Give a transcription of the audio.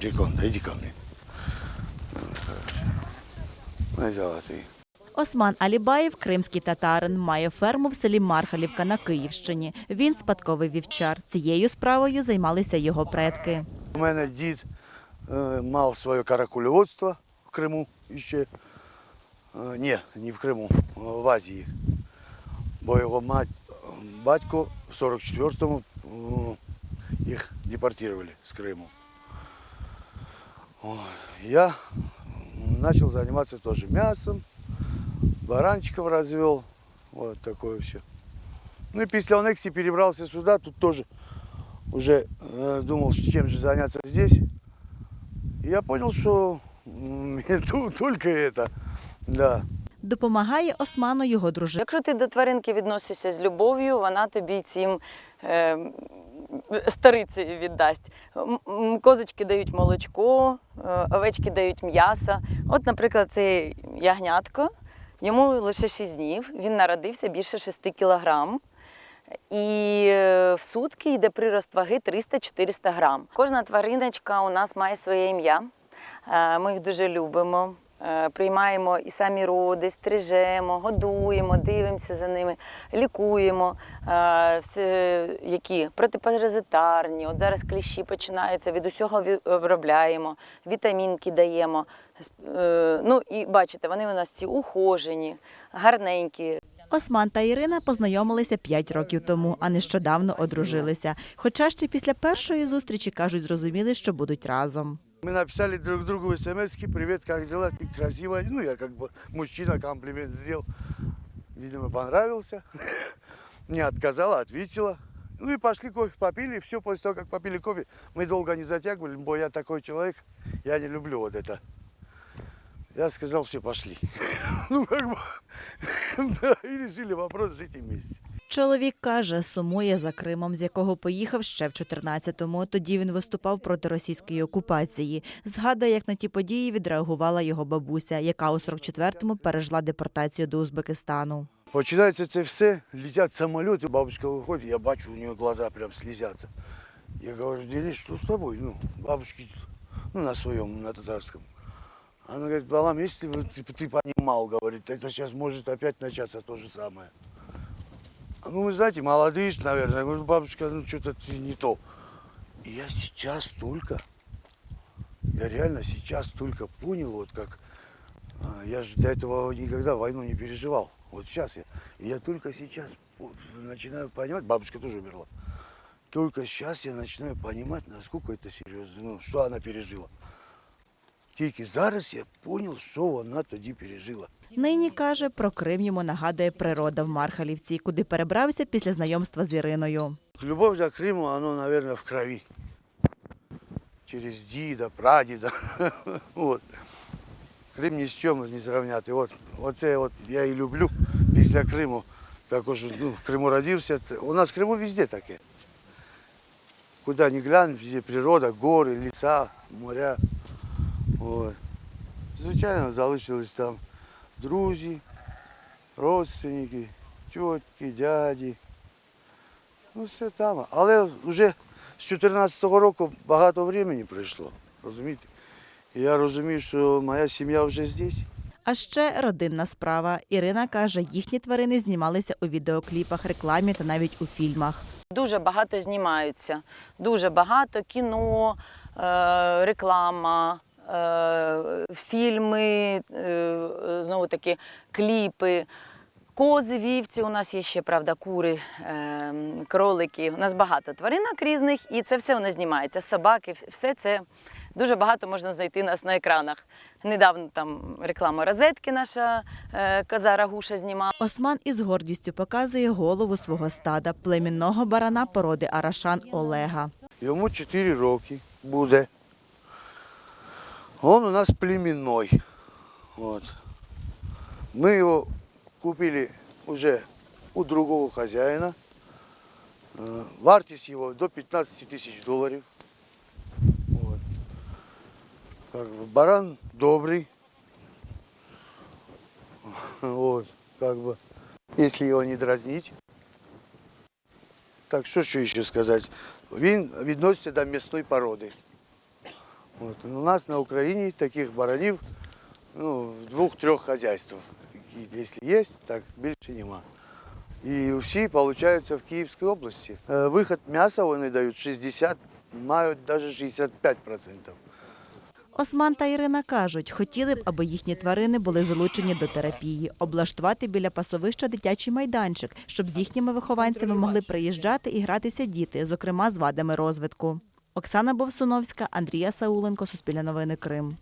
Дикон, иди ко. Осман Алібаєв, кримський татарин, має ферму в селі Мархалівка на Київщині. Він спадковий вівчар. Цією справою займалися його предки. У мене дід е, мав своє каракулеводство в Криму ще. Е, ні, не в Криму, в Азії. Бо його мать, батько в 44-му е, їх депортували з Криму. Я начал заниматься тоже мясом, баранчиков развел, вот такое все. Ну и после аннексии перебрался сюда, тут тоже уже э, думал, чем же заняться здесь. И я понял, что м, только это, да. Допомагає Осману його дружина. Якщо ти до тваринки відносишся з любов'ю, вона тобі цим е, стариці віддасть. Козочки дають молочко, е, овечки дають м'ясо. От, наприклад, це ягнятко, йому лише 6 днів, він народився більше 6 кілограм. І е, в сутки йде прирост ваги 300-400 грам. Кожна твариночка у нас має своє ім'я. Е, Ми їх дуже любимо. Е, Приймаємо і самі роди, стрижемо, годуємо, дивимося за ними, лікуємо, е, все, які протипаразитарні. От зараз кліщі починаються, від усього обробляємо, вітамінки даємо. Е, Ну і бачите, вони у нас всі ухожені, гарненькі, Осман та Ірина познайомилися 5 років тому, а нещодавно одружилися. Хоча ще після першої зустрічі кажуть, зрозуміли, що будуть разом. Мы написали друг другу смс привет, как дела, ты красивая. Ну, я как бы мужчина комплимент сделал. Видимо, понравился. Не отказала, ответила. Ну и пошли кофе попили. Все после того, как попили кофе, мы долго не затягивали, бо я такой человек, я не люблю вот это. Я сказал, все, пошли. Ну, как бы, да, и решили вопрос жить вместе. Чоловік каже, сумує за Кримом, з якого поїхав ще в 14-му. Тоді він виступав проти російської окупації. Згадує, як на ті події відреагувала його бабуся, яка у 44-му пережила депортацію до Узбекистану. Починається це все, летять самоліти, бабушка виходить, я бачу, у нее глаза прям слезятся. Я говорю, Денис, что с тобой? Ну, бабушки, ну, на своем, на татарском. Она говорит, Балам, если бы ты, ты понимал, говорит, это сейчас может опять начаться то же самое. Ну, вы знаете, молодые, наверное. Я говорю, бабушка, ну, что-то ты не то. И я сейчас только, я реально сейчас только понял, вот как, а, я же до этого никогда войну не переживал. Вот сейчас я, я только сейчас начинаю понимать, бабушка тоже умерла. Только сейчас я начинаю понимать, насколько это серьезно, ну, что она пережила. Тільки зараз я понял, що вона тоді пережила. Нині каже, про Крим йому нагадує природа в Мархалівці, куди перебрався після знайомства з Іриною. Любовь до Крыму, оно, наверное, в крови. Через діда, прадіда. вот. Крим ні з чим не зрівняти. От, оце от я і люблю після Криму. Також ну, в Криму родився. У нас в Криму везде таке. Куда ни глянь, везде природа, гори, ліса, моря. От. Звичайно, залишились там друзі, родственники, тітки, дяді. Ну, все там. Але вже з 14-го року багато времени пройшло. Розумієте? І я розумію, що моя сім'я вже здесь. А ще родинна справа. Ірина каже, їхні тварини знімалися у відеокліпах, рекламі та навіть у фільмах. Дуже багато знімаються. Дуже багато кіно, е, реклама, фільми, е, знову таки кліпи. Кози, вівці, у нас є ще, правда, кури, е, кролики. У нас багато тваринок різних, і це все воно знімається. Собаки, все це дуже багато можна знайти нас на екранах. Недавно там реклама розетки наша е, коза Рагуша знімала. Осман із гордістю показує голову свого стада, племінного барана породи Арашан Олега. Йому 4 роки буде. Он у нас племінний. От. Ми його купили уже у другого хазяїна. Е, Вартість його до 15 тисяч доларів. От. Как бы баран добрый. Вот, как бы, если его не дразнить. Так що що ще сказати? Він відноситься до м'ясної породи. От. У нас на Україні таких баранів ну, двох-трьох хазяйств. Якщо є, так більше нема. І всі, виходить, в Київській області. Е, Виход м'яса вони дають 60, мають навіть 65%. Осман та Ірина кажуть, хотіли б, аби їхні тварини були залучені до терапії, облаштувати біля пасовища дитячий майданчик, щоб з їхніми вихованцями могли приїжджати і гратися діти, зокрема з вадами розвитку. Оксана Бовсуновська, Андрія Сауленко, Суспільне новини Крим.